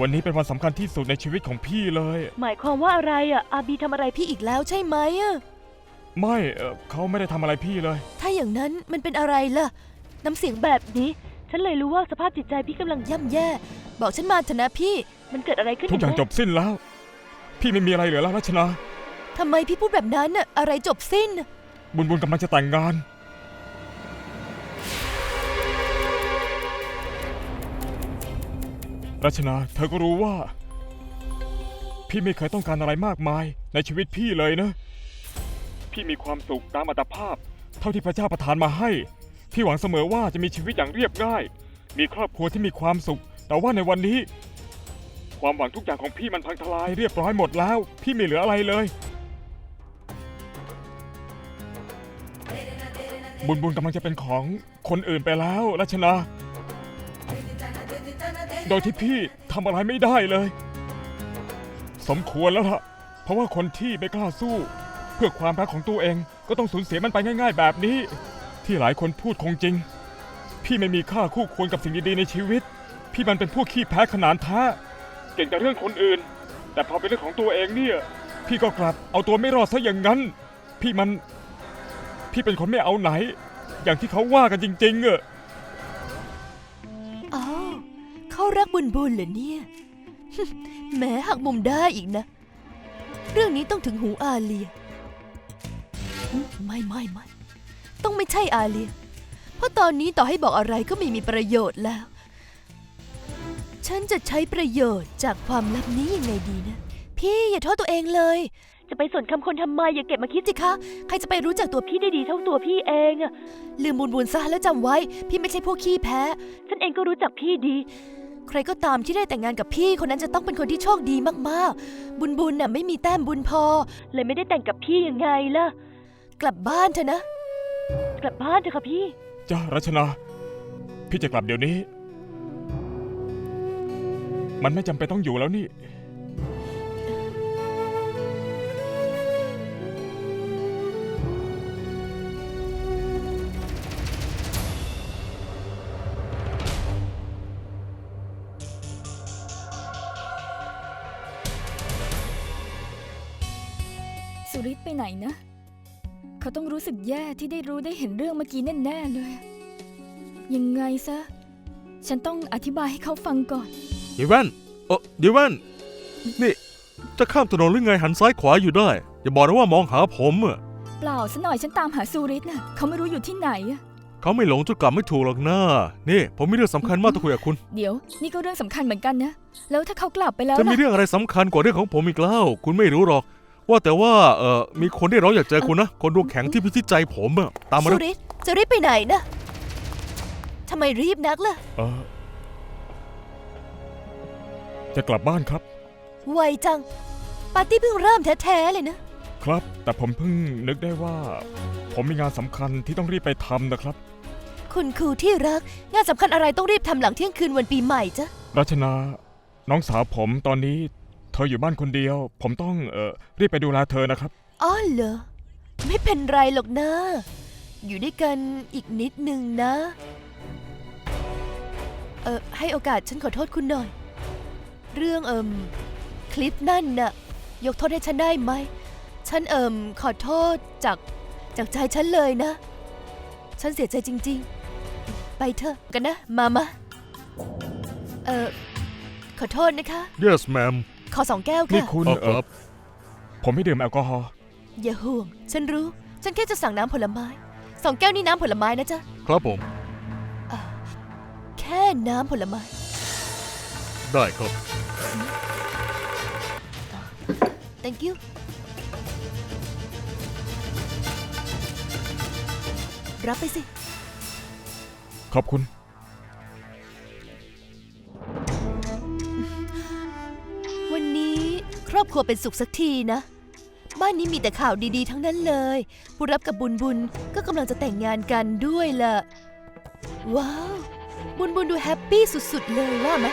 วันนี้เป็นวันสำคัญที่สุดในชีวิตของพี่เลย หมายความว่าอะไรอะ อาบีทำอะไรพี่อีกแล้วใช่ไหมอะ ไม่เอ่อเขาไม่ได้ทำอะไรพี่เลย ถ้าอย่างนั้นมันเป็นอะไรล่ะ น้ำเสียงแบบนี้ ฉันเลยรู้ว่าสภาพจิตใจพี่กำลังย่ำแย่ บอกฉันมาเถอะนะพี่ มันเกิดอะไรขึ้นทุกอย่างแน่จบสิ้นแล้ว พี่ไม่มีอะไรเหลือแล้วรัชนา ทำไมพี่พูดแบบนั้นน่ะอะไรจบสิ้นน่ะบุญบุญกำลังจะแต่งงาน รัชนาเธอก็รู้ว่า พี่ไม่เคยต้องการอะไรมากมายในชีวิตพี่เลยนะ พี่มีความสุขตามอัตภาพ เท่าที่พระเจ้าประทานมาให้ พี่หวังเสมอว่าจะมีชีวิตอย่างเรียบง่าย มีครอบครัวที่มีความสุข แต่ว่าในวันนี้ ความหวังทุกอย่างของพี่มันพังทลายเรียบร้อยหมดแล้ว พี่ไม่เหลืออะไรเลย บุญบุญกำลังจะเป็นของคนอื่นไปแล้วรัชนา โดยที่พี่ทำอะไรไม่ได้เลย สมควรแล้วล่ะ เพราะว่าคนที่ไม่กล้าสู้ เพื่อความรักของตัวเองก็ต้องสูญเสียมันไปง่าย ๆ แบบนี้ ที่หลายคนพูดคงจริง พี่ไม่มีค่าคู่ควรกับสิ่งดีๆในชีวิต พี่มันเป็นพวกขี้แพ้ขนานแท้เก่งแต่เรื่องคนอื่น แต่พอเป็นเรื่องของตัวเองเนี่ย พี่ก็กลับเอาตัวไม่รอดซะอย่างนั้น พี่มัน พี่เป็นคนไม่เอาไหน อย่างที่เขาว่ากันจริงๆอะ เขารักบุญบุญเหรอเนี่ยแหม้หักมุมได้อีกนะ เรื่องนี้ต้องถึงหูอาเลียหึไม่ไม่ไม่ต้องไม่ใช่อาเลีย เพราะตอนนี้ต่อให้บอกอะไรก็ไม่มีประโยชน์แล้ว ฉันจะใช้ประโยชน์จากความลับนี้ยังไงดีนะ พี่อย่าโทษตัวเองเลย จะไปสนคำคนทำไมอย่าเก็บมาคิดสิคะ ใครจะไปรู้จักตัวพี่ได้ดีเท่าตัวพี่เองอะลืมบุญบุญซะแล้วจำไว้ พี่ไม่ใช่พวกขี้แพ้ ฉันเองก็รู้จักพี่ดี ใครก็ตามที่ได้แต่งงานกับพี่คนนั้นจะต้องเป็นคนที่โชคดีมากๆ บุญบุญน่ะไม่มีแต้มบุญพอ เลยไม่ได้แต่งกับพี่ยังไงล่ะ กลับบ้านเถอะนะ กลับบ้านเถอะค่ะพี่ จ้ารัชนา พี่จะกลับเดี๋ยวนี้ มันไม่จำเป็นต้องอยู่แล้วนี่ สุริศไปไหนนะ เขาต้องรู้สึกแย่ที่ได้รู้ได้เห็นเรื่องเมื่อกี้แน่ๆเลย ยังไงซะ ฉันต้องอธิบายให้เขาฟังก่อน เดี๋ยวแว่นเออเดี๋ยวแว่นนี่ จะข้ามถนนหรือไงหันซ้ายขวาอยู่ได้ อย่าบอกนะว่ามองหาผมอะเปล่าซะหน่อยฉันตามหาสุริศน่ะเขาไม่รู้อยู่ที่ไหนอะเขาไม่หลงจนกลับไม่ถูกหรอกนะนี่ ผมมีเรื่องสำคัญมากต้องคุยกับคุณเดี๋ยว นี่ก็เรื่องสำคัญเหมือนกันนะ แล้วถ้าเขากลับไปแล้วจะมีล่ะเรื่องอะไรสำคัญกว่าเรื่องของผมอีกแล้ว คุณไม่รู้หรอก ว่าแต่ว่าเออมีคนที่เราอยากเจอคุณนะ คนดวงแข็งที่พิชิตใจผมอะตามมาสุนะริศจะรีบไปไหนนะทำไมรีบนักล่ะ เออจะกลับบ้านครับ ไวจัง ปาร์ตี้เพิ่งเริ่มแท้ๆเลยนะ ครับ แต่ผมเพิ่งนึกได้ว่า ผมมีงานสำคัญที่ต้องรีบไปทำนะครับ คุณครูที่รัก งานสำคัญอะไรต้องรีบทำหลังเที่ยงคืนวันปีใหม่จ๊ะรัชนา น้องสาวผมตอนนี้ เธออยู่บ้านคนเดียว ผมต้องเออรีบไปดูแลเธอนะครับอ๋อเหรอ ไม่เป็นไรหรอกนะ อยู่ด้วยกันอีกนิดนึงนะ เออให้โอกาสฉันขอโทษคุณหน่อย เรื่องเอิมคลิปนั่นน่ะ ยกโทษให้ฉันได้ไหม ฉันเอิมขอโทษจากจากใจฉันเลยนะ ฉันเสียใจจริง ๆ ไปเถอะกันนะ มามาเออขอโทษนะคะ yes ma'am ขอสองแก้วนี่ค่ะ คุณเออเอคอรับผมไม่ดื่มแอลกอฮอล์อย่าห่วง ฉันรู้ ฉันแค่จะสั่งน้ำผลไม้ สองแก้วนี่น้ำผลไม้นะจ๊ะ ครับผม แค่น้ำผลไม้ ได้ครับ thank you รับไปสิ ขอบคุณ รอบครัวเป็นสุขสักทีนะ บ้านนี้มีแต่ข่าวดีๆ ทั้งนั้นเลย ผู้รับกับบุญบุญก็กำลังจะแต่งงานกันด้วยล่ะ ว้าว บุญบุญดูแฮปปี้สุดๆเลยว่าไหม